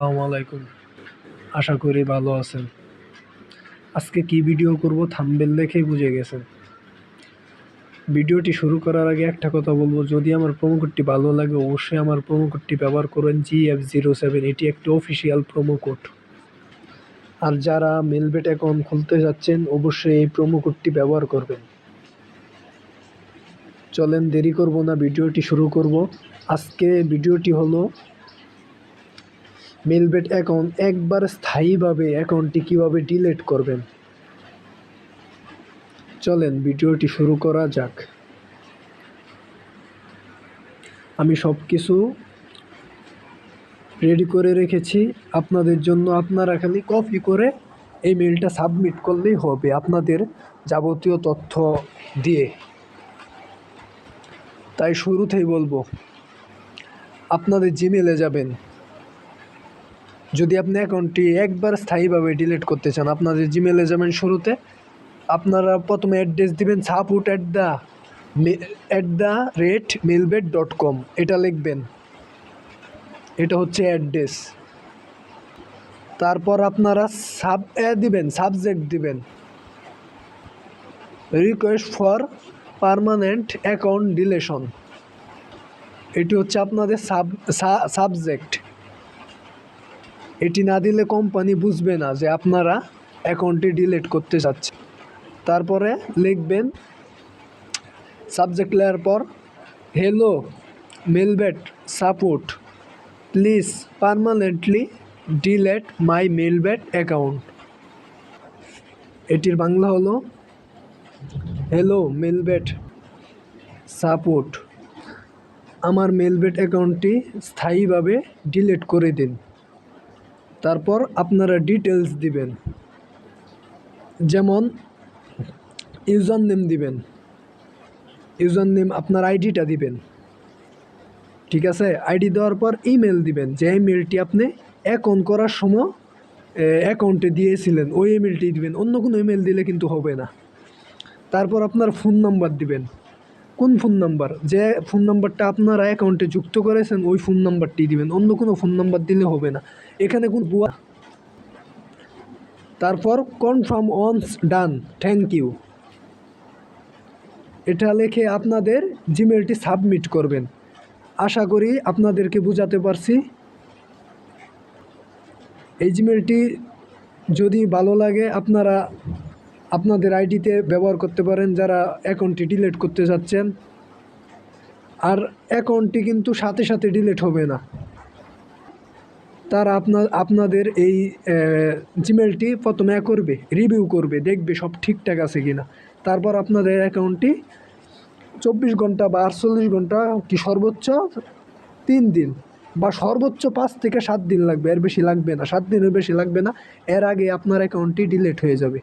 আসসালামু আলাইকুম। আশা করি ভালো আছেন। আজকে কি ভিডিও করব থাম্বেল দেখেই বুঝে গেছেন। ভিডিওটি শুরু করার আগে একটা কথা বলব, যদি আমার প্রোমো কোডটি ভালো লাগে অবশ্যই আমার প্রোমো কোডটি ব্যবহার করবেন জি এফ জিরো সেভেন এটি একটি অফিসিয়াল প্রোমো কোড আর যারা মেলবেট অ্যাকাউন্ট খুলতে যাচ্ছেন, অবশ্যই এই প্রোমো কোডটি ব্যবহার করবেন। চলেন দেরি করব না, ভিডিওটি শুরু করব। আজকে ভিডিওটি হলো মেলবেট অ্যাকাউন্ট একবার স্থায়ীভাবে অ্যাকাউন্টটি কীভাবে ডিলিট করবেন? চলেন, ভিডিওটি শুরু করা যাক। আমি সব কিছু রেডি করে রেখেছি। আপনাদের জন্য আপনারা খালি কপি করে এই মেলটা সাবমিট করলেই হবে আপনাদের যাবতীয় তথ্য দিয়ে। তাই শুরুতেই বলব, আপনাদের জিমেলে যাবেন। যদি আপনি অ্যাকাউন্টটি একবার স্থায়ীভাবে ডিলিট করতে চান আপনাদের জিমেলে যাবেন শুরুতে, আপনারা প্রথমে অ্যাড্রেস দিবেন support at the at the rate melbet dot com এটা লিখবেন। এটা হচ্ছে অ্যাড্রেস তারপর আপনারা সাব দিবেন সাবজেক্ট দিবেন। Request for permanent account deletion এটি হচ্ছে আপনাদের সাব সাবজেক্ট এটি না দিলে কোম্পানি বুঝবে না যে আপনারা অ্যাকাউন্টটি ডিলিট করতে চাচ্ছে তারপরে লিখবেন সাবজেক্ট লেয়ার পর hello Melbet support please permanently delete my Melbet account এটির বাংলা হলো হ্যালো মেলবেট সাপোর্ট আমার মেলবেট অ্যাকাউন্টটি স্থায়ীভাবে ডিলিট করে দিন। তারপর আপনারা ডিটেলস দিবেন। যেমন ইউজার নেম দিবেন। ইউজার নেম আপনার আইডিটা দিবেন। ঠিক আছে? আইডি দেওয়ার পর ইমেল দিবেন যে ইমেলটি আপনি অ্যাকাউন্ট করার সময় অ্যাকাউন্টে দিয়েছিলেন। ওই ইমেলটি দিবেন। অন্য কোনো ইমেল দিলে কিন্তু হবে না। তারপর আপনার ফোন নাম্বার দিবেন। কোন ফোন নাম্বার যে ফোন নাম্বারটা আপনারা অ্যাকাউন্টে যুক্ত করেছেন, ওই ফোন নাম্বারটি দিবেন। অন্য কোনো ফোন নাম্বার দিলে হবে না। এখানে কোন বুয়া তারপর confirm once done thank you এটা লিখে আপনাদের জিমেলটি সাবমিট করবেন। আশা করি আপনাদেরকে বোঝাতে পারছি। এই জিমেলটি যদি ভালো লাগে, আপনারা আপনাদের আইডিতে ব্যবহার করতে পারেন যারা অ্যাকাউন্টটি ডিলিট করতে যাচ্ছেন আর অ্যাকাউন্টটি কিন্তু সাথে সাথে ডিলিট হবে না। তারা আপনার আপনাদের এই জিমেলটি প্রথমে করবে রিভিউ করবে, দেখবে সব ঠিকঠাক আছে কি না তারপর আপনাদের অ্যাকাউন্টটি চব্বিশ ঘণ্টা বা আটচল্লিশ ঘণ্টা কি সর্বোচ্চ তিন দিন বা সর্বোচ্চ পাঁচ থেকে সাত দিন লাগবে, এর বেশি লাগবে না, সাত দিনের বেশি লাগবে না, এর আগে আপনার অ্যাকাউন্টটি ডিলিট হয়ে যাবে।